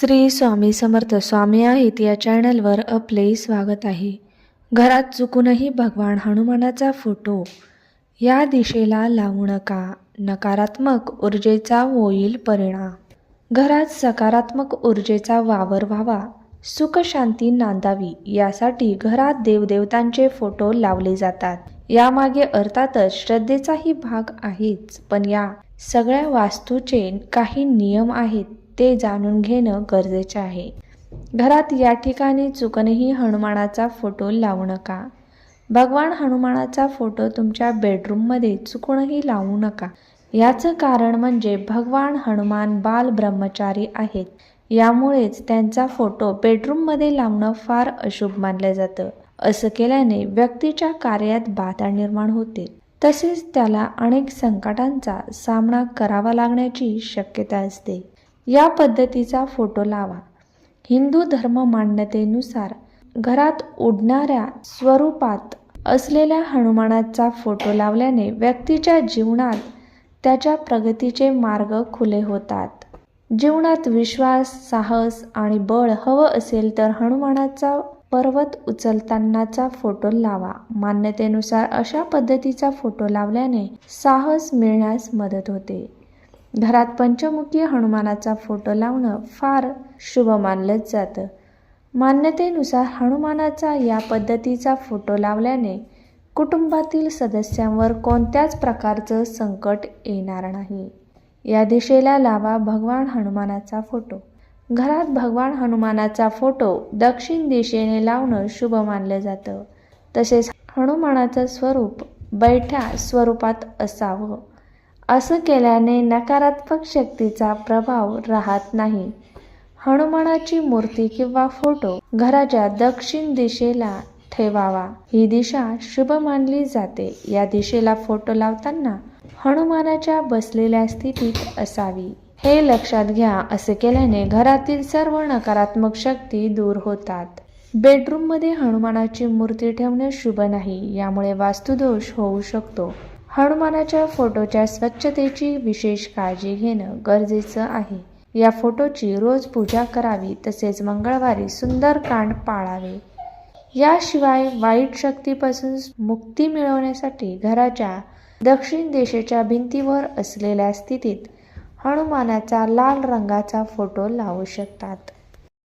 श्री स्वामी समर्थ स्वामी आहेत या चॅनलवर आपले स्वागत आहे. घरात चुकूनही भगवान हनुमानाचा फोटो या दिशेला लावू नका. नकारात्मक ऊर्जेचा होईल परिणाम. घरात सकारात्मक ऊर्जेचा वावर व्हावा. सुखशांती नांदावी यासाठी घरात देवदेवतांचे फोटो लावले जातात. यामागे अर्थातच श्रद्धेचाही भाग आहेच. पण या सगळ्या वास्तूचे काही नियम आहेत. ते जाणून घेणं गरजेचे आहे. घरात या ठिकाणी चुकूनही हनुमानाचा फोटो लावू नका. भगवान हनुमानाचा फोटो तुमच्या बेडरूममध्ये चुकूनही लावू नका. याचं कारण म्हणजे भगवान हनुमान बाल ब्रह्मचारी आहेत. यामुळेच त्यांचा फोटो बेडरूममध्ये लावणं फार अशुभ मानलं जातं. असं केल्याने व्यक्तीच्या कार्यात बाधा निर्माण होते. तसेच त्याला अनेक संकटांचा सामना करावा लागण्याची शक्यता असते. या पद्धतीचा फोटो लावा. हिंदू धर्म मान्यतेनुसार घरात उडणाऱ्या स्वरूपात असलेल्या हनुमानाचा फोटो लावल्याने व्यक्तीच्या जीवनात त्याच्या प्रगतीचे मार्ग खुले होतात. जीवनात विश्वास साहस आणि बळ हवं असेल तर हनुमानाचा पर्वत उचलतानाचा फोटो लावा. मान्यतेनुसार अशा पद्धतीचा फोटो लावल्याने साहस मिळण्यास मदत होते. घरात पंचमुखी हनुमानाचा फोटो लावणं फार शुभ मानलंच जातं. मान्यतेनुसार हनुमानाचा या पद्धतीचा फोटो लावल्याने कुटुंबातील सदस्यांवर कोणत्याच प्रकारचं संकट येणार नाही. या दिशेला लावा भगवान हनुमानाचा फोटो. घरात भगवान हनुमानाचा फोटो दक्षिण दिशेने लावणं शुभ मानलं जातं. तसेच हनुमानाचं स्वरूप बैठ्या स्वरूपात असावं. असं केल्याने नकारात्मक शक्तीचा प्रभाव राहत नाही. हनुमानाची मूर्ती किंवा फोटो घराच्या दक्षिण दिशेला ठेवावा. ही दिशा शुभ मानली जाते. या दिशेला फोटो लावताना हनुमानाच्या बसलेल्या स्थितीत असावी. हे लक्षात घ्या असे केल्याने घरातील सर्व नकारात्मक शक्ती दूर होतात. बेडरूममध्ये हनुमानाची मूर्ती ठेवणे शुभ नाही यामुळे वास्तुदोष होऊ शकतो. हनुमानाच्या फोटोच्या स्वच्छतेची विशेष काळजी घेणं गरजेचं आहे. या फोटोची रोज पूजा करावी तसेच मंगळवारी सुंदरकांड पाळावे. याशिवाय वाईट शक्तीपासून मुक्ती मिळवण्यासाठी घराच्या दक्षिण दिशेच्या भिंतीवर असलेल्या स्थितीत हनुमानाचा लाल रंगाचा फोटो लावू शकतात.